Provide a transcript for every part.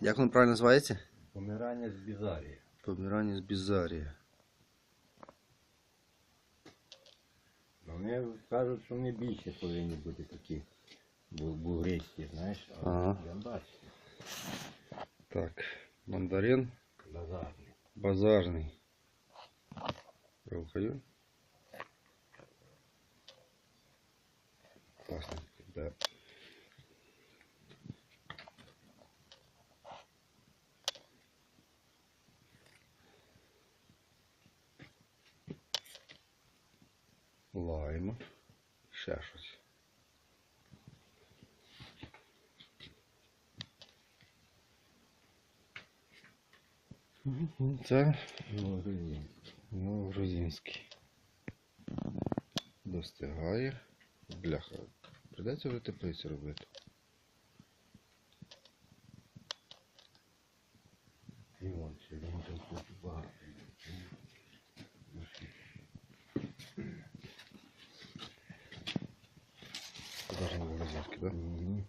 Як воно правильно називається? Помирання з бізарії. Помірання з бізарія. Вони кажуть, що вони більше повинні бути такі бу- бугристі, знаєш, а Ага. я бачу, Так, мандарин базарні. базарний. Рухаю. Класно. Да. Ще щось. Це грузин. Ну. Достигає. Бляха. Придеться вже теплицю робити. І вон ще там тут багато. Це навіть грузинський, так? Мгм.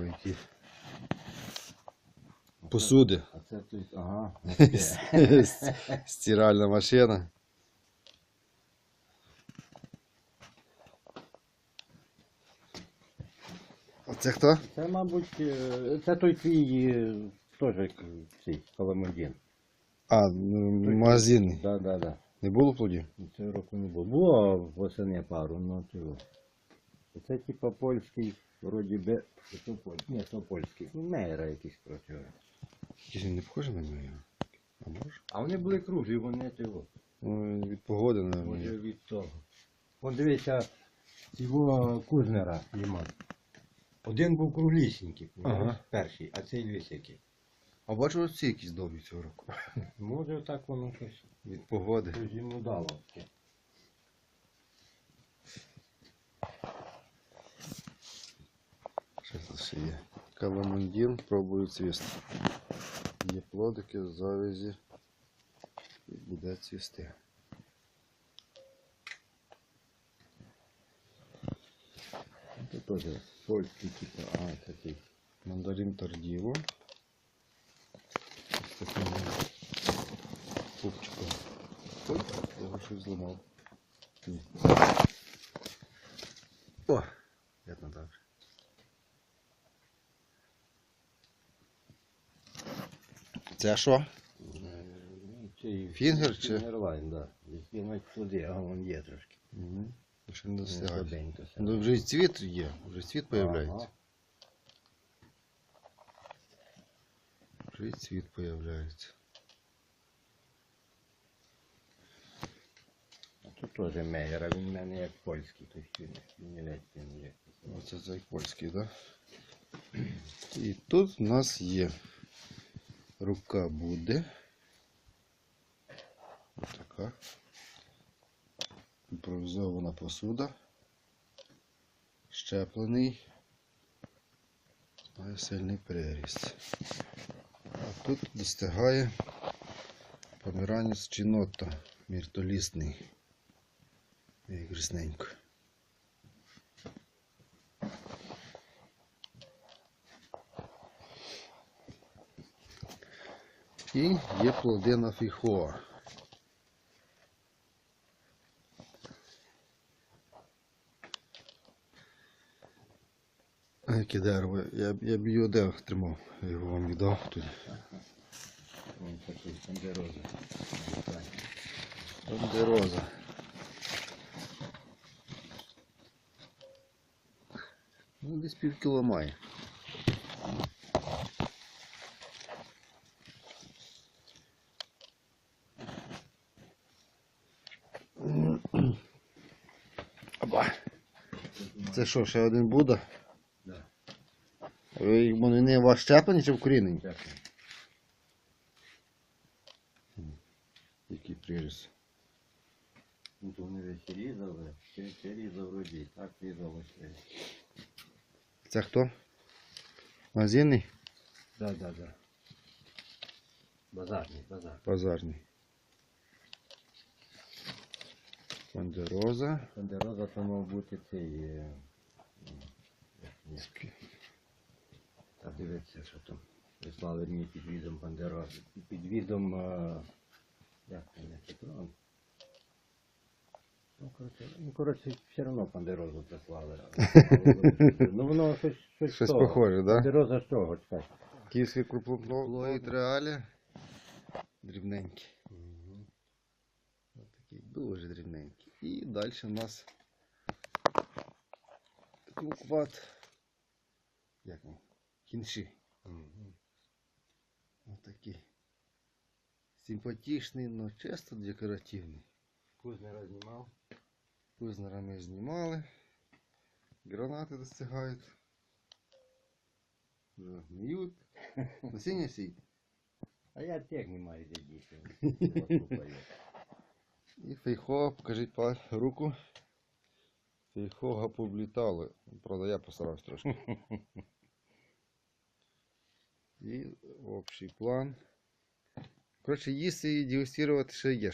Ой, які. Посуди. А це тут, ага. Стиральна машина. А це хто? Це, мабуть, е, це той твій е, теж цей Каламодін. А, ну, магазинний. Так, так, так. Не було плодів? Цього року не було. Було восени пару, ну цього. Це типа польський, вроді би. Це польський. Ні, це польський. Ну, Мейера якийсь проти. Він не похожий на нього. А може? А вони були круглі, вони цього. Ну, від погоди, Може від того. Вон дивися, цього Кузнера Ліман. Один був круглісінький, Ага. ага. перший, а цей лісякий. А бачу, ось ці якісь довгі цього року. Може так воно щось. Від погоди. Йому дало. Що тут ще є? Каламундін пробую цвісти. Є плодики, завязі. І буде цвісти. Це теж польський, типу, а, такий. Мандарин тардіво. Таким пупчиком. Ой, я його щось зламав. Ні. О, видно добре. Це що? Е, Фінгер чи? Фінгерлайн, так. Який навіть туди, а вон є трошки. Угу. Ще не достигає. слабенько все. Ну вже і цвіт є, вже цвіт появляється. Ага. Вже і цвіт появляється. А Тут теж Мейер, а він в мене як польський, то він не є. Оце цей польський, так? Да? І тут в нас є рука буде. Така. Імпровізована посуда. Щеплений. Має сильний приріст. А тут достигає поміранець чинота, міртолісний. Як грісненько. І є плодина фіхоа. Яке дерево? Я, я б його де тримав, я його вам віддав тоді. Вон такий, там де роза. Там де роза. Ну, десь пів кіло має. Оба. Це що, ще один буде? Вони не у вас щеплені чи вкорінені? Який приріс? Ну, то вони весь різали, ще ще різав вроді, так різалося. Це хто? Магазинний? Да, да, да. Базарний, базар. Базарний. Фандероза. Фандероза то мав бути цей. е, дивіться, що там. Прислали мені під відом Фандероза. Під відом. е, Як це не Петрон? Ну, коротше, ну, коротше, все одно Фандерозу прислали. Ну, воно щось, щось, Щось того. похоже, да? Фандероза з того, чекай. Київський крупноплоїд реалі. Дрібненький. Такий дуже дрібненький. І далі у нас клукват. Як він? Кінші. Ось такий. Симпатичний, але чисто декоративний. Кузнера знімав. Кузнера ми знімали. Гранати достигають. Гниють. Насіння сій. А я тех не маю діти. І фейхо, покажіть руку. Фейхога повлітали. Правда, я постарався трошки. І общий план. Коротше, їсти і дегустувати ще є.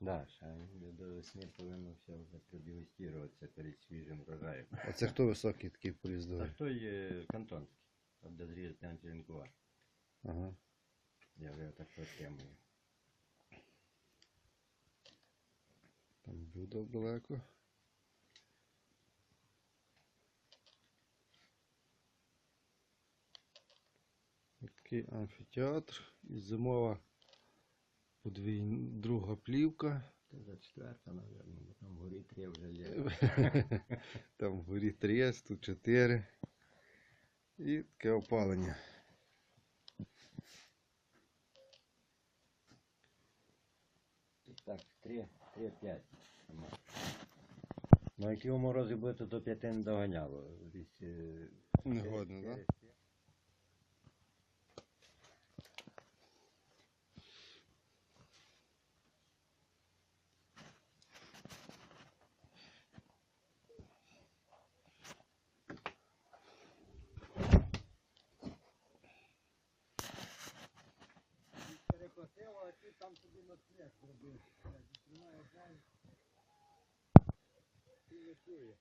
Да, ще до весни повинно все вже продегустуватися перед свіжим врожаєм. А це хто високий такий? А той є кантонський. От дозрізати антиринкувати. Ага. Я вже так отримую. Там блюдо далеко. Такий амфітеатр і зимова подвійна друга плівка. Це за четверта, мабуть, бо там горі три вже є. Там вгорі три, тут чотири. І таке опалення. Так, три, три, п'ять. Ну, які морози буде, то до п'яти не доганяло. Е, Негодно, так? А ти там собі ночлег зробив. Ти не чує.